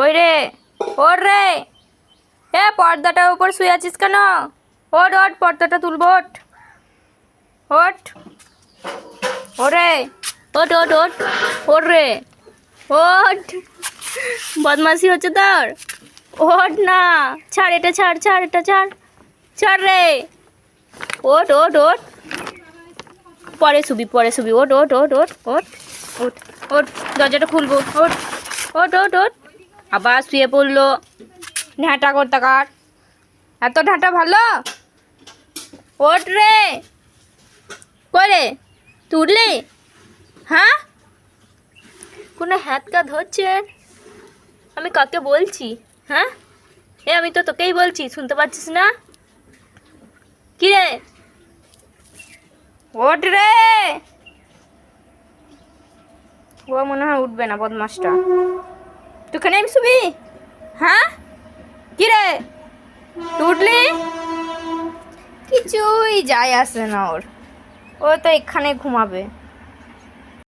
কই রে? ওর রে! এ, পর্দাটার উপর শুয়ে আছিস কেন? ওট ওট পর্দাটা তুলবো ওট ওট ওরে! ওট ওট ওট ওর রে! ওট বদমাসি হচ্ছে তোর? ওট না! ছাড় এটা, ছাড় ছাড় এটা, ছাড়। ছাড় রে! ওট ওট ওট পরে শুবি পরে শুবি। ওট ওট ওট ওট ওট ওট ওট দরজাটা খুলবো। ওট ওট ওট ওট আবার শুয়ে পড়ল। ঢাঁটা করতে কার? এত ঢাঁটা ভালো? ওট রে। করে তুললি? হ্যাঁ? কোনো হাত কা ধরছে আমি কাকে বলছি? হ্যাঁ? এ, আমি তো তোকেই বলছি, শুনতে পাচ্ছিস না? কি রে? ওঠ রে। ও মনে হয় উঠবে না, বদমাসটা। তুখানে আমি শুবি? হ্যাঁ? কি রে? উঠলি? কিছুই যায় আসে না ওর। ও তো এখানে ঘুমাবে।